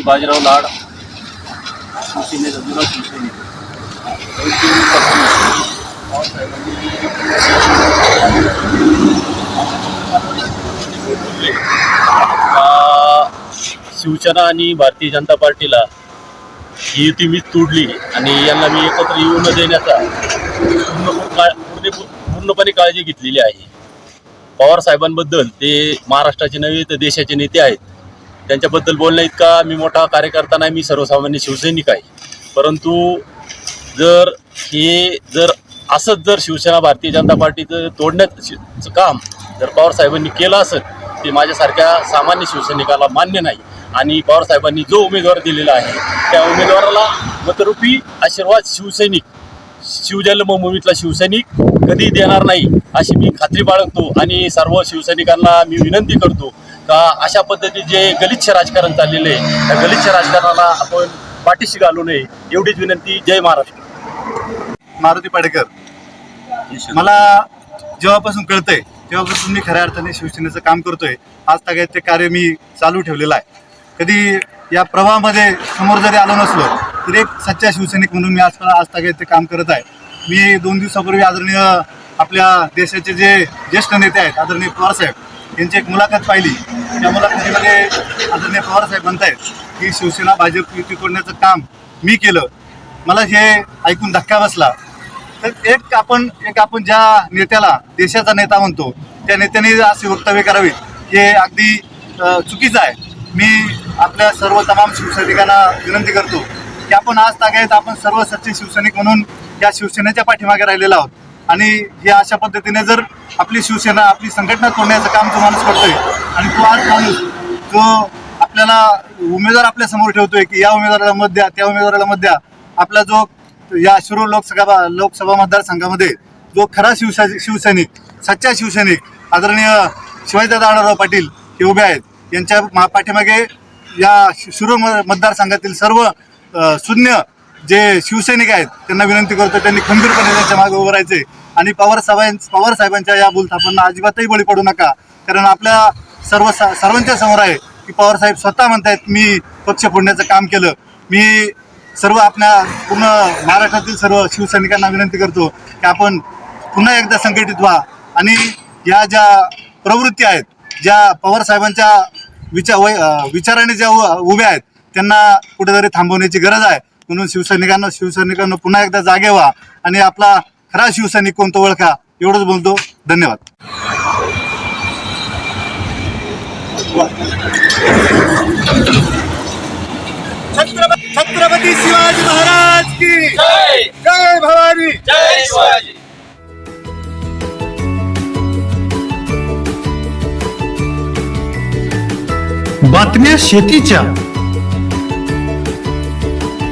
मी बाजीराव लाड. शिवसेनेचा जुना शिवसैनिक. शिवसेना आणि भारतीय जनता पार्टीला ही युती मी तोडली आणि यांना मी एकत्र येऊ न देण्याचा पूर्ण पूर्णपणे पूर्णपणे काळजी घेतलेली आहे. पवार साहेबांबद्दल ते महाराष्ट्राचे नव्हे तर देशाचे नेते आहेत. त्यांच्याबद्दल बोलण्या इतका मी मोठा कार्यकर्ता नाही मी सर्वसामान्य शिवसैनिक आहे. परंतु जर हे जर असंच जर शिवसेना भारतीय जनता पार्टीचं तोडण्याचं काम जर पवार साहेबांनी केलं असेल ते माझ्यासारख्या सामान्य शिवसैनिकाला मान्य नाही. आणि पवार साहेबांनी जो उमेदवार दिलेला आहे त्या उमेदवाराला मतरूपी आशीर्वाद शिवसैनिक शिवजन्मभूमीतला शिवसैनिक कधी देणार नाही अशी मी खात्री बाळगतो आणि सर्व शिवसैनिकांना मी विनंती करतो का अशा पद्धतीचे जे गलिच्छ राजकारण चाललेलं आहे त्या गलिच्छ राजकारणाला आपण पाठीशी घालू नये एवढीच विनंती. जय महाराष्ट्र. मारुती पाडेकर मला जेव्हापासून कळतंय तेव्हापासून मी खऱ्या अर्थाने शिवसेनेचं काम करतोय. आज तागायत ते कार्य मी चालू ठेवलेलं आहे. कधी या प्रवाहामध्ये समोर जरी आलो नसलो तरी एक सच्चा शिवसैनिक म्हणून मी आज आज तागायत ते काम करत आहे. मी दोन दिवसापूर्वी आदरणीय आपल्या देशाचे जे ज्येष्ठ नेते आहेत आदरणीय पवारसाहेब यांची एक मुलाखत पाहिली. त्या मुलाखतीमध्ये आदरणीय पवारसाहेब म्हणतायत की शिवसेना भाजप युती तोडण्याचं काम मी केलं. मला हे ऐकून धक्का बसला. तर एक आपण एक आपण ज्या नेत्याला देशाचा नेता म्हणतो त्या नेत्याने असे वक्तव्य करावे. हे अगदी चुकीचं आहे. मी आपल्या सर्व तमाम शिवसैनिकांना विनंती करतो की आपण आज तागायत आपण सर्व सच्चे शिवसैनिक म्हणून या शिवसेनेच्या पाठीमागे राहिलेलो आहोत. आणि हे अशा पद्धतीने जर आपली शिवसेना आपली संघटना तोडण्याचं काम जो माणूस करतोय आणि तो आज माणूस जो आपल्याला उमेदवार आपल्यासमोर ठेवतोय की या उमेदवाराला मत द्या त्या उमेदवाराला मत द्या आपला जो या शिरूर लोकसभा लोकसभा मतदारसंघामध्ये जो खरा शिवसा शिवसैनिक सच्चा शिवसैनिक आदरणीय शिवाजीदादा आढळराव पाटील हे उभे आहेत. यांच्या पाठीमागे या शि- शिरूर म- मतदारसंघातील सर्व शून्य जे शिवसैनिक आहेत त्यांना विनंती करतो त्यांनी खंबीरपणे त्यांच्या मागे उभं राहायचे आणि पवार साहेबां पवार साहेबांच्या या बोलथापांना अजिबातही बळी पडू नका. कारण आपल्या सर्व सर्वांच्या समोर आहे की पवार साहेब स्वतः म्हणतायत मी पक्ष फोडण्याचं काम केलं. मी सर्व आपल्या पूर्ण महाराष्ट्रातील सर्व शिवसैनिकांना विनंती करतो की आपण पुन्हा एकदा संघटित व्हा. आणि या ज्या प्रवृत्ती आहेत ज्या पवार साहेबांच्या विचार वै विचाराने ज्या उभ्या आहेत त्यांना कुठेतरी थांबवण्याची गरज आहे. म्हणून शिवसैनिकांना शिवसैनिकांना पुन्हा एकदा जागे व्हा आणि आपला खरा शिवसैनिक कोणतो ओळखा? एवढंच बोलतो. धन्यवाद. छत्रपती शिवाजी महाराज की जय! जय भवानी! जय शिवाजी! बातम्या शेतीच्या.